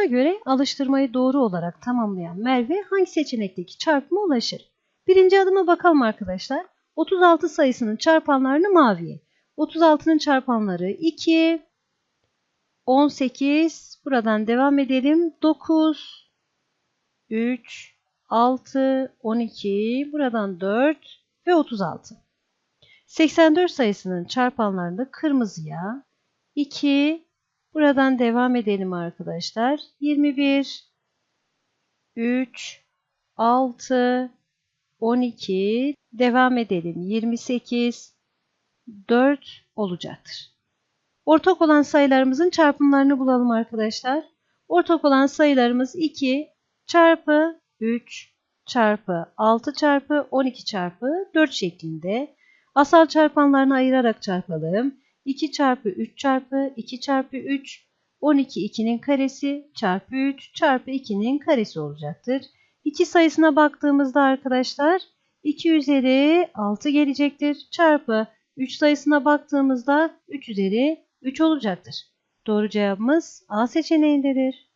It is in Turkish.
Buna göre alıştırmayı doğru olarak tamamlayan Merve hangi seçenekteki çarpıma ulaşır? Birinci adıma bakalım arkadaşlar. 36 sayısının çarpanlarını maviye. 36'nın çarpanları 2, 18, buradan devam edelim. 9, 3, 6, 12, buradan 4 ve 36. 84 sayısının çarpanlarını kırmızıya, 2, buradan devam edelim arkadaşlar. 21, 3, 6, 12, devam edelim. 28, 4 olacaktır. Ortak olan sayılarımızın çarpımlarını bulalım arkadaşlar. Ortak olan sayılarımız 2 çarpı 3 çarpı 6 çarpı 12 çarpı 4 şeklinde. Asal çarpanlarını ayırarak çarpalım. 2 çarpı 3 çarpı 2 çarpı 3 12 2'nin karesi çarpı 3 çarpı 2'nin karesi olacaktır. 2 sayısına baktığımızda arkadaşlar 2 üzeri 6 gelecektir. Çarpı 3 sayısına baktığımızda 3 üzeri 3 olacaktır. Doğru cevabımız A seçeneğindedir.